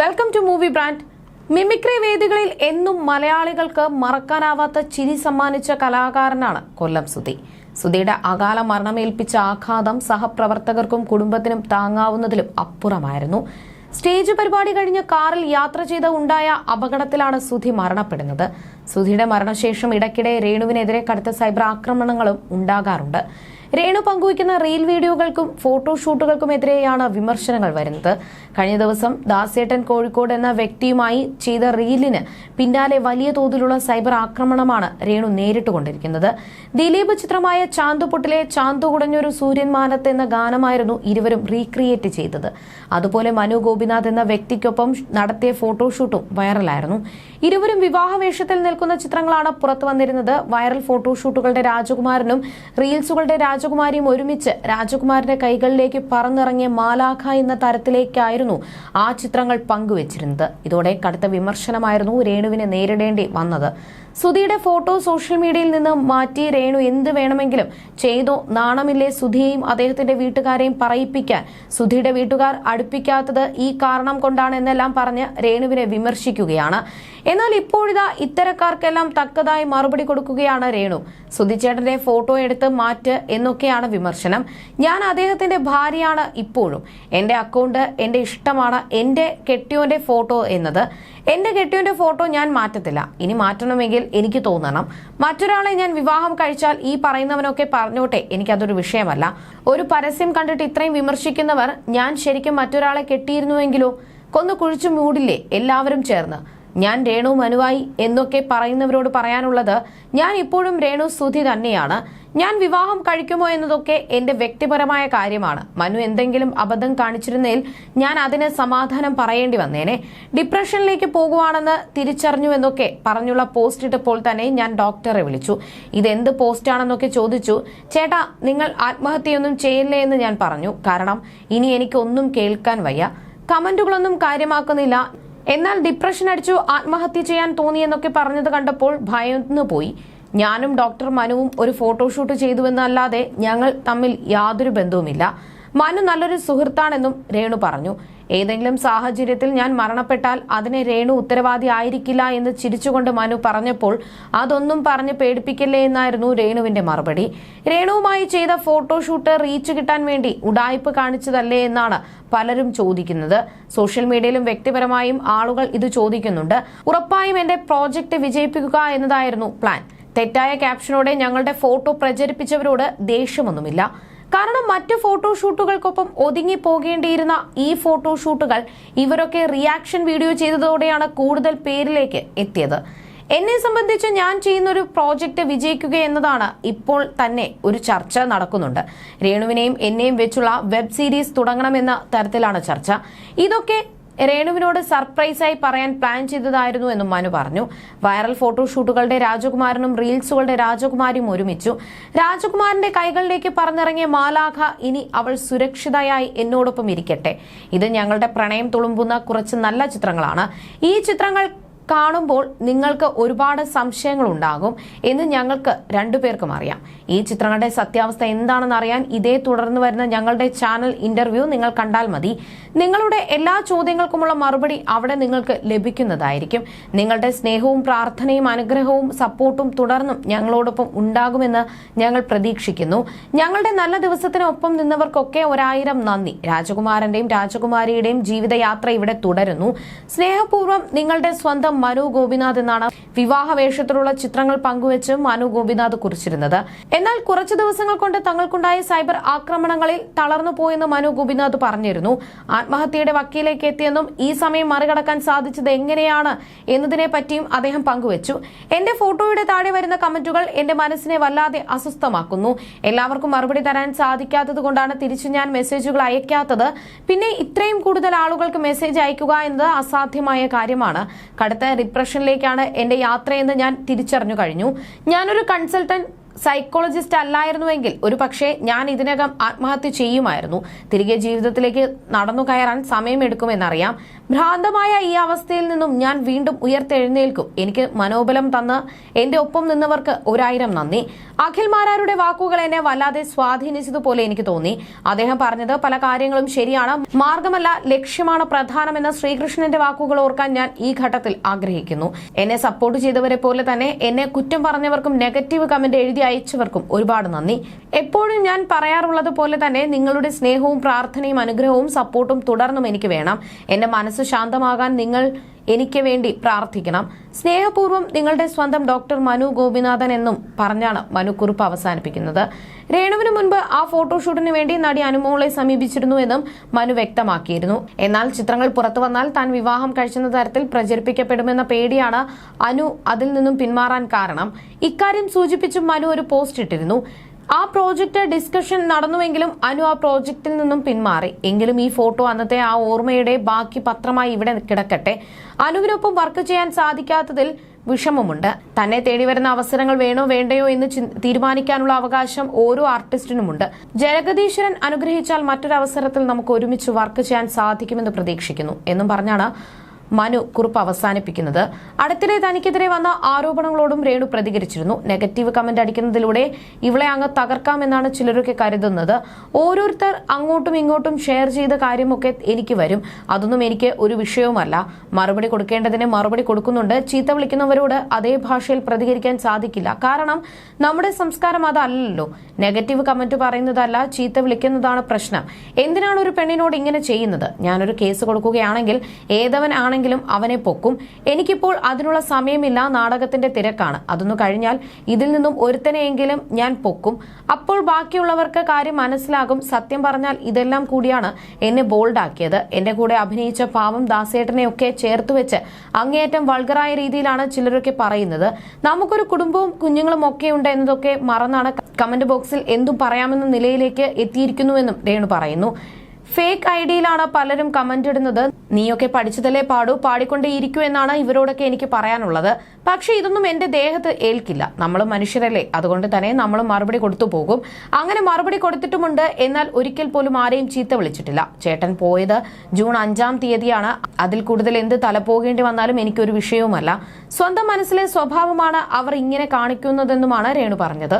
Welcome to movie brand mimicry വേദികളിൽ എന്നും മലയാളികൾക്ക് മറക്കാനാവാത്ത ചിരി സമ്മാനിച്ച കലാകാരനാണ് കൊല്ലം സുധി. സുധിയുടെ അകാല മരണമേൽപ്പിച്ച ആഘാതം സഹപ്രവർത്തകർക്കും കുടുംബത്തിനും താങ്ങാവുന്നതിലും അപ്പുറമായിരുന്നു. സ്റ്റേജ് പരിപാടി കഴിഞ്ഞ് കാറിൽ യാത്ര ചെയ്ത ഉണ്ടായ അപകടത്തിലാണ് സുധി മരണപ്പെടുന്നത്. സുധിയുടെ മരണശേഷം ഇടയ്ക്കിടെ രേണുവിനെതിരെ കടുത്ത സൈബർ ആക്രമണങ്ങളും ഉണ്ടാകാറുണ്ട്. രേണു പങ്കുവയ്ക്കുന്ന റീൽ വീഡിയോകൾക്കും ഫോട്ടോഷൂട്ടുകൾക്കുമെതിരെയാണ് വിമർശനങ്ങൾ വരുന്നത്. കഴിഞ്ഞ ദിവസം ദാസേട്ടൻ കോഴിക്കോട് എന്ന വ്യക്തിയുമായി ചെയ്ത റീലിന് പിന്നാലെ വലിയ തോതിലുള്ള സൈബർ ആക്രമണമാണ് രേണു നേരിട്ടുകൊണ്ടിരിക്കുന്നത് ദിലീപ് ചിത്രമായ ചാന്തുപൊട്ടിലെ ചാന്തു കുടഞ്ഞൊരു സൂര്യൻമാനത്ത് എന്ന ഗാനമായിരുന്നു ഇരുവരും റീക്രിയേറ്റ് ചെയ്തത്. അതുപോലെ മനു ഗോപിനാഥ് എന്ന വ്യക്തിക്കൊപ്പം നടത്തിയ ഫോട്ടോഷൂട്ടും വൈറലായിരുന്നു. ഇരുവരും വിവാഹവേഷത്തിൽ നിൽക്കുന്ന ചിത്രങ്ങളാണ് പുറത്തു വന്നിരുന്നത് വൈറൽ ഫോട്ടോഷൂട്ടുകളുടെ രാജകുമാരനും റീൽസുകളുടെ രാജകുമാരിയും ഒരുമിച്ച് രാജകുമാരന്റെ കൈകളിലേക്ക് പറന്നിറങ്ങിയ മാലാഖ എന്ന തരത്തിലേക്കായിരുന്നു ആ ചിത്രങ്ങൾ പങ്കുവച്ചിരുന്നത്. ഇതോടെ കടുത്ത വിമർശനമായിരുന്നു രേണുവിനെ നേരിടേണ്ടി വന്നത്. സുധിയുടെ ഫോട്ടോ സോഷ്യൽ മീഡിയയിൽ നിന്ന് മാറ്റി രേണു എന്ത് വേണമെങ്കിലും ചെയ്തോ. നാണമില്ലേ സുധിയെയും അദ്ദേഹത്തിന്റെ വീട്ടുകാരെയും പറയിപ്പിക്കാൻ? സുധിയുടെ വീട്ടുകാർ അടുപ്പിക്കാത്തത് ഈ കാരണം കൊണ്ടാണ് എന്നെല്ലാം പറഞ്ഞ് രേണുവിനെ വിമർശിക്കുകയാണ്. എന്നാൽ ഇപ്പോഴിതാ ഇത്തരക്കാർക്കെല്ലാം തക്കതായി മറുപടി കൊടുക്കുകയാണ് രേണു. സുധിച്ചേട്ടന്റെ ഫോട്ടോ എടുത്ത് മാറ്റ് എന്നൊക്കെയാണ് വിമർശനം. ഞാൻ അദ്ദേഹത്തിന്റെ ഭാര്യയാണ് ഇപ്പോഴും. എന്റെ അക്കൗണ്ട് എന്റെ ഇഷ്ടമാണ്. എന്റെ കെട്ടിയോന്റെ ഫോട്ടോ എന്നത്. എന്റെ കെട്ടിയോന്റെ ഫോട്ടോ ഞാൻ മാറ്റത്തില്ല. ഇനി മാറ്റണമെങ്കിൽ എനിക്ക് തോന്നണം. മറ്റൊരാളെ ഞാൻ വിവാഹം കഴിച്ചാൽ ഈ പറയുന്നവനൊക്കെ പറഞ്ഞോട്ടെ എനിക്കതൊരു വിഷയമല്ല. ഒരു പരസ്യം കണ്ടിട്ട് ഇത്രയും വിമർശിക്കുന്നവർ ഞാൻ ശരിക്കും മറ്റൊരാളെ കെട്ടിയിരുന്നുവെങ്കിലോ? കൊന്നു കുഴിച്ചു മൂടില്ലേ? എല്ലാവരും ചേർന്ന്. ഞാൻ രേണു മനുവായി എന്നൊക്കെ പറയുന്നവരോട് പറയാനുള്ളത് ഞാൻ ഇപ്പോഴും രേണു സുധി തന്നെയാണ്. ഞാൻ വിവാഹം കഴിക്കുമോ എന്നതൊക്കെ എന്റെ വ്യക്തിപരമായ കാര്യമാണ്. മനു എന്തെങ്കിലും അബദ്ധം കാണിച്ചിരുന്നതിൽ ഞാൻ അതിന് സമാധാനം പറയേണ്ടി വന്നേനെ. ഡിപ്രഷനിലേക്ക് പോകുവാണെന്ന് തിരിച്ചറിഞ്ഞു എന്നൊക്കെ പറഞ്ഞുള്ള പോസ്റ്റ് ഇട്ടപ്പോൾ തന്നെ ഞാൻ ഡോക്ടറെ വിളിച്ചു. ഇതെന്ത് പോസ്റ്റാണെന്നൊക്കെ ചോദിച്ചു. ചേട്ടാ നിങ്ങൾ ആത്മഹത്യയൊന്നും ചെയ്യില്ലേ എന്ന് ഞാൻ പറഞ്ഞു. കാരണം ഇനി എനിക്കൊന്നും കേൾക്കാൻ വയ്യ. കമന്റുകളൊന്നും കാര്യമാക്കുന്നില്ല. എന്നാൽ ഡിപ്രഷൻ അടിച്ചു ആത്മഹത്യ ചെയ്യാൻ തോന്നി എന്നൊക്കെ പറഞ്ഞത് കണ്ടപ്പോൾ ഭയന്നു പോയി. ഞാനും ഡോക്ടർ മനുവും ഒരു ഫോട്ടോഷൂട്ട് ചെയ്തുവെന്നല്ലാതെ ഞങ്ങൾ തമ്മിൽ യാതൊരു ബന്ധവുമില്ല. മനു നല്ലൊരു സുഹൃത്താണെന്നും രേണു പറഞ്ഞു. ഏതെങ്കിലും സാഹചര്യത്തിൽ ഞാൻ മരണപ്പെട്ടാൽ അതിനെ രേണു ഉത്തരവാദി ആയിരിക്കില്ല എന്ന് ചിരിച്ചുകൊണ്ട് മനു പറഞ്ഞപ്പോൾ അതൊന്നും പറഞ്ഞ് പേടിപ്പിക്കല്ലേ എന്നായിരുന്നു രേണുവിന്റെ മറുപടി. രേണുവുമായി ചെയ്ത ഫോട്ടോഷൂട്ട് റീച്ച് കിട്ടാൻ വേണ്ടി ഉടായ്പ് കാണിച്ചതല്ലേ എന്നാണ് പലരും ചോദിക്കുന്നത്. സോഷ്യൽ മീഡിയയിലും വ്യക്തിപരമായും ആളുകൾ ഇത് ചോദിക്കുന്നുണ്ട്. ഉറപ്പായും എന്റെ പ്രോജക്റ്റ് വിജയിപ്പിക്കുക എന്നതായിരുന്നു പ്ലാൻ. തെറ്റായ ക്യാപ്ഷനോടെ ഞങ്ങളുടെ ഫോട്ടോ പ്രചരിപ്പിച്ചവരോട് ദേഷ്യമൊന്നുമില്ല. കാരണം മറ്റ് ഫോട്ടോഷൂട്ടുകൾക്കൊപ്പം ഒതുങ്ങി പോകേണ്ടിയിരുന്ന ഈ ഫോട്ടോഷൂട്ടുകൾ ഇവരൊക്കെ റിയാക്ഷൻ വീഡിയോ ചെയ്തതോടെയാണ് കൂടുതൽ പേരിലേക്ക് എത്തിയത്. എന്നെ സംബന്ധിച്ച് ഞാൻ ചെയ്യുന്ന ഒരു പ്രോജക്റ്റ് വിജയിക്കുക എന്നതാണ് ഇപ്പോൾ തന്നെ ഒരു ചർച്ച നടക്കുന്നുണ്ട്. രേണുവിനെയും എന്നെയും വെച്ചുള്ള വെബ് സീരീസ് തുടങ്ങണമെന്ന തരത്തിലാണ് ചർച്ച. ഇതൊക്കെ രേണുവിനോട് സർപ്രൈസായി പറയാൻ പ്ലാൻ ചെയ്തതായിരുന്നു എന്നും മനു പറഞ്ഞു. വൈറൽ ഫോട്ടോഷൂട്ടുകളുടെ രാജകുമാരനും റീൽസുകളുടെ രാജകുമാരിയും ഒരുമിച്ചു. രാജകുമാരന്റെ കൈകളിലേക്ക് പറഞ്ഞിറങ്ങിയ മാലാഖ ഇനി അവൾ സുരക്ഷിതയായി എന്നോടൊപ്പം ഇരിക്കട്ടെ. ഇത് ഞങ്ങളുടെ പ്രണയം തുളുമ്പുന്ന കുറച്ച് നല്ല ചിത്രങ്ങളാണ്. ഈ ചിത്രങ്ങൾ കാണുമ്പോൾ നിങ്ങൾക്ക് ഒരുപാട് സംശയങ്ങൾ ഉണ്ടാകും എന്ന് ഞങ്ങൾക്ക് രണ്ടുപേർക്കും അറിയാം. ഈ ചിത്രങ്ങളുടെ സത്യാവസ്ഥ എന്താണെന്ന് അറിയാൻ ഇതേ തുടർന്ന് വരുന്ന ഞങ്ങളുടെ ചാനൽ ഇന്റർവ്യൂ നിങ്ങൾ കണ്ടാൽ മതി. നിങ്ങളുടെ എല്ലാ ചോദ്യങ്ങൾക്കുമുള്ള മറുപടി അവിടെ നിങ്ങൾക്ക് ലഭിക്കുന്നതായിരിക്കും. നിങ്ങളുടെ സ്നേഹവും പ്രാർത്ഥനയും അനുഗ്രഹവും സപ്പോർട്ടും തുടർന്നും ഞങ്ങളോടൊപ്പം ഉണ്ടാകുമെന്ന് ഞങ്ങൾ പ്രതീക്ഷിക്കുന്നു. ഞങ്ങളുടെ നല്ല ദിവസത്തിനൊപ്പം നിന്നവർക്കൊക്കെ ഒരായിരം നന്ദി. രാജകുമാരന്റെയും രാജകുമാരിയുടെയും ജീവിതയാത്ര ഇവിടെ തുടരുന്നു. സ്നേഹപൂർവം നിങ്ങളുടെ സ്വന്തം മനു ഗോപിനാഥ് എന്നാണ്. വിവാഹ വേഷത്തിലുള്ള ചിത്രങ്ങൾ പങ്കുവച്ച് മനു ഗോപിനാഥ് കുറിച്ചിരുന്നത്. എന്നാൽ കുറച്ചു ദിവസങ്ങൾ കൊണ്ട് തങ്ങൾക്കുണ്ടായ സൈബർ ആക്രമണങ്ങളിൽ തളർന്നു പോയെന്ന് മനു ഗോപിനാഥ് പറഞ്ഞിരുന്നു. ആത്മഹത്യയുടെ വക്കീലേക്ക് എത്തിയെന്നും ഈ സമയം മറികടക്കാൻ സാധിച്ചത് എങ്ങനെയാണ് എന്നതിനെ പറ്റിയും അദ്ദേഹം പങ്കുവച്ചു. എന്റെ ഫോട്ടോയുടെ താഴെ വരുന്ന കമന്റുകൾ എന്റെ മനസ്സിനെ വല്ലാതെ അസ്വസ്ഥമാക്കുന്നു. എല്ലാവർക്കും മറുപടി തരാൻ സാധിക്കാത്തത് കൊണ്ടാണ് തിരിച്ചു ഞാൻ മെസ്സേജുകൾ അയക്കാത്തത്. പിന്നെ ഇത്രയും കൂടുതൽ ആളുകൾക്ക് മെസ്സേജ് അയക്കുക എന്നത് അസാധ്യമായ കാര്യമാണ്. കടുത്ത ഡിപ്രഷനിലേക്കാണ് എന്റെ യാത്രയെന്ന് ഞാൻ തിരിച്ചറിഞ്ഞു കഴിഞ്ഞു. ഞാനൊരു കൺസൾട്ടന്റ് സൈക്കോളജിസ്റ്റ് അല്ലായിരുന്നുവെങ്കിൽ ഒരു പക്ഷേ ഞാൻ ഇതിനകം ആത്മഹത്യ ചെയ്യുമായിരുന്നു. തിരികെ ജീവിതത്തിലേക്ക് നടന്നു കയറാൻ സമയമെടുക്കുമെന്നറിയാം ഭ്രാന്തമായ ഈ അവസ്ഥയിൽ നിന്നും ഞാൻ വീണ്ടും ഉയർത്തെഴുന്നേൽക്കും. എനിക്ക് മനോബലം തന്ന് എന്റെ ഒപ്പം നിന്നവർക്ക് ഒരായിരം നന്ദി. അഖിൽ മാരാരുടെ വാക്കുകൾ എന്നെ വല്ലാതെ സ്വാധീനിച്ചതുപോലെ എനിക്ക് തോന്നി. അദ്ദേഹം പറഞ്ഞത് പല കാര്യങ്ങളും ശരിയാണ് മാർഗമല്ല ലക്ഷ്യമാണ് പ്രധാനമെന്ന ശ്രീകൃഷ്ണന്റെ വാക്കുകൾ ഓർക്കാൻ ഞാൻ ഈ ഘട്ടത്തിൽ ആഗ്രഹിക്കുന്നു. എന്നെ സപ്പോർട്ട് ചെയ്തവരെ പോലെ തന്നെ എന്നെ കുറ്റം പറഞ്ഞവർക്കും നെഗറ്റീവ് കമന്റ് എഴുതി അയച്ചവർക്കും ഒരുപാട് നന്ദി. എപ്പോഴും ഞാൻ പറയാറുള്ളത് പോലെ തന്നെ നിങ്ങളുടെ സ്നേഹവും പ്രാർത്ഥനയും അനുഗ്രഹവും സപ്പോർട്ടും തുടർന്നും എനിക്ക് വേണം. എന്റെ മനസ്സ് ശാന്തമാകാൻ നിങ്ങൾ എനിക്ക് വേണ്ടി പ്രാർത്ഥിക്കണം. സ്നേഹപൂർവം നിങ്ങളുടെ സ്വന്തം ഡോക്ടർ മനു ഗോപിനാഥൻ എന്നും പറഞ്ഞാണ് മനു കുറിപ്പ് അവസാനിപ്പിക്കുന്നത്. രേണുവിന് മുൻപ് ആ ഫോട്ടോഷൂട്ടിന് വേണ്ടി നടി അനുമോളെ സമീപിച്ചിരുന്നു എന്നും മനു വ്യക്തമാക്കിയിരുന്നു. എന്നാൽ ചിത്രങ്ങൾ പുറത്തു വന്നാൽ താൻ വിവാഹം കഴിച്ചെന്ന തരത്തിൽ പ്രചരിപ്പിക്കപ്പെടുമെന്ന പേടിയാണ് അനു അതിൽ നിന്നും പിന്മാറാൻ കാരണം. ഇക്കാര്യം സൂചിപ്പിച്ചും മനു ഒരു പോസ്റ്റ് ഇട്ടിരുന്നു. ആ പ്രോജക്റ്റ് ഡിസ്കഷൻ നടന്നുവെങ്കിലും അനു ആ പ്രോജക്റ്റിൽ നിന്നും പിന്മാറി. എങ്കിലും ഈ ഫോട്ടോ അന്നത്തെ ആ ഓർമ്മയുടെ ബാക്കി പത്രമായി ഇവിടെ കിടക്കട്ടെ. അനുവിനൊപ്പം വർക്ക് ചെയ്യാൻ സാധിക്കാത്തതിൽ വിഷമമുണ്ട്. തന്നെ തേടി വരുന്ന അവസരങ്ങൾ വേണോ വേണ്ടയോ എന്ന് തീരുമാനിക്കാനുള്ള അവകാശം ഓരോ ആർട്ടിസ്റ്റിനുമുണ്ട്. ജഗദീശ്വരൻ അനുഗ്രഹിച്ചാൽ മറ്റൊരു അവസരത്തിൽ നമുക്ക് ഒരുമിച്ച് വർക്ക് ചെയ്യാൻ സാധിക്കുമെന്ന് പ്രതീക്ഷിക്കുന്നു. എന്നും പറഞ്ഞാണ് മനു കുറിപ്പ് അവസാനിപ്പിക്കുന്നത്. അടുത്തിടെ തനിക്കെതിരെ വന്ന ആരോപണങ്ങളോടും രേണു പ്രതികരിച്ചിരുന്നു. നെഗറ്റീവ് കമന്റ് അടിക്കുന്നതിലൂടെ ഇവളെ അങ്ങ് തകർക്കാമെന്നാണ് ചിലരൊക്കെ കരുതുന്നത്. ഓരോരുത്തർ അങ്ങോട്ടും ഇങ്ങോട്ടും ഷെയർ ചെയ്ത കാര്യമൊക്കെ എനിക്ക് വരും. അതൊന്നും എനിക്ക് ഒരു വിഷയവുമല്ല മറുപടി കൊടുക്കേണ്ടതിന് മറുപടി കൊടുക്കുന്നുണ്ട്. ചീത്ത വിളിക്കുന്നവരോട് അതേ ഭാഷയിൽ പ്രതികരിക്കാൻ സാധിക്കില്ല. കാരണം നമ്മുടെ സംസ്കാരം അതല്ലല്ലോ. നെഗറ്റീവ് കമന്റ് പറയുന്നതല്ല ചീത്ത വിളിക്കുന്നതാണ് പ്രശ്നം. എന്തിനാണ് ഒരു പെണ്ണിനോട് ഇങ്ങനെ ചെയ്യുന്നത്? ഞാനൊരു കേസ് കൊടുക്കുകയാണെങ്കിൽ ഏതവൻ ആണെങ്കിലും അവനെ പൊക്കും. എനിക്കിപ്പോൾ അതിനുള്ള സമയമില്ല. നാടകത്തിന്റെ തിരക്കാണ്. അതൊന്നു കഴിഞ്ഞാൽ ഇതിൽ നിന്നും ഒരുത്തനെയെങ്കിലും ഞാൻ പൊക്കും. അപ്പോൾ ബാക്കിയുള്ളവർക്ക് കാര്യം മനസ്സിലാകും. സത്യം പറഞ്ഞാൽ ഇതെല്ലാം കൂടിയാണ് എന്നെ ബോൾഡാക്കിയത്. എന്റെ കൂടെ അഭിനയിച്ച പാവം ദാസേട്ടനെയൊക്കെ ചേർത്ത് വെച്ച് അങ്ങേയറ്റം വൾഗറായ രീതിയിലാണ് ചിലരൊക്കെ പറയുന്നത്. നമുക്കൊരു കുടുംബവും കുഞ്ഞുങ്ങളും ഒക്കെ ഉണ്ട് എന്നതൊക്കെ മറന്നാണ് കമന്റ് ബോക്സിൽ എന്തും പറയാമെന്ന നിലയിലേക്ക് എത്തിയിരിക്കുന്നുവെന്നും രേണു പറയുന്നു. ഫേക്ക് ഐ ഡിയിലാണ് പലരും കമന്റ് ഇടുന്നത്. നീയൊക്കെ പഠിച്ചതല്ലേ പാടൂ? പാടിക്കൊണ്ടേയിരിക്കൂ എന്നാണ് ഇവരോടൊക്കെ എനിക്ക് പറയാനുള്ളത്. പക്ഷെ ഇതൊന്നും എന്റെ ദേഹത്ത് ഏൽക്കില്ല. നമ്മൾ മനുഷ്യരല്ലേ. അതുകൊണ്ട് തന്നെ നമ്മൾ മറുപടി കൊടുത്തു പോകും. അങ്ങനെ മറുപടി കൊടുത്തിട്ടുമുണ്ട്. എന്നാൽ ഒരിക്കൽ പോലും ആരെയും ചീത്ത വിളിച്ചിട്ടില്ല. ചേട്ടൻ പോയത് ജൂൺ അഞ്ചാം തീയതിയാണ്. അതിൽ കൂടുതൽ എന്ത് തലപ്പോകേണ്ടി വന്നാലും എനിക്കൊരു വിഷയവുമല്ല. സ്വന്തം മനസ്സിലെ സ്വഭാവമാണ് അവർ ഇങ്ങനെ കാണിക്കുന്നതെന്നുമാണ് രേണു പറഞ്ഞത്.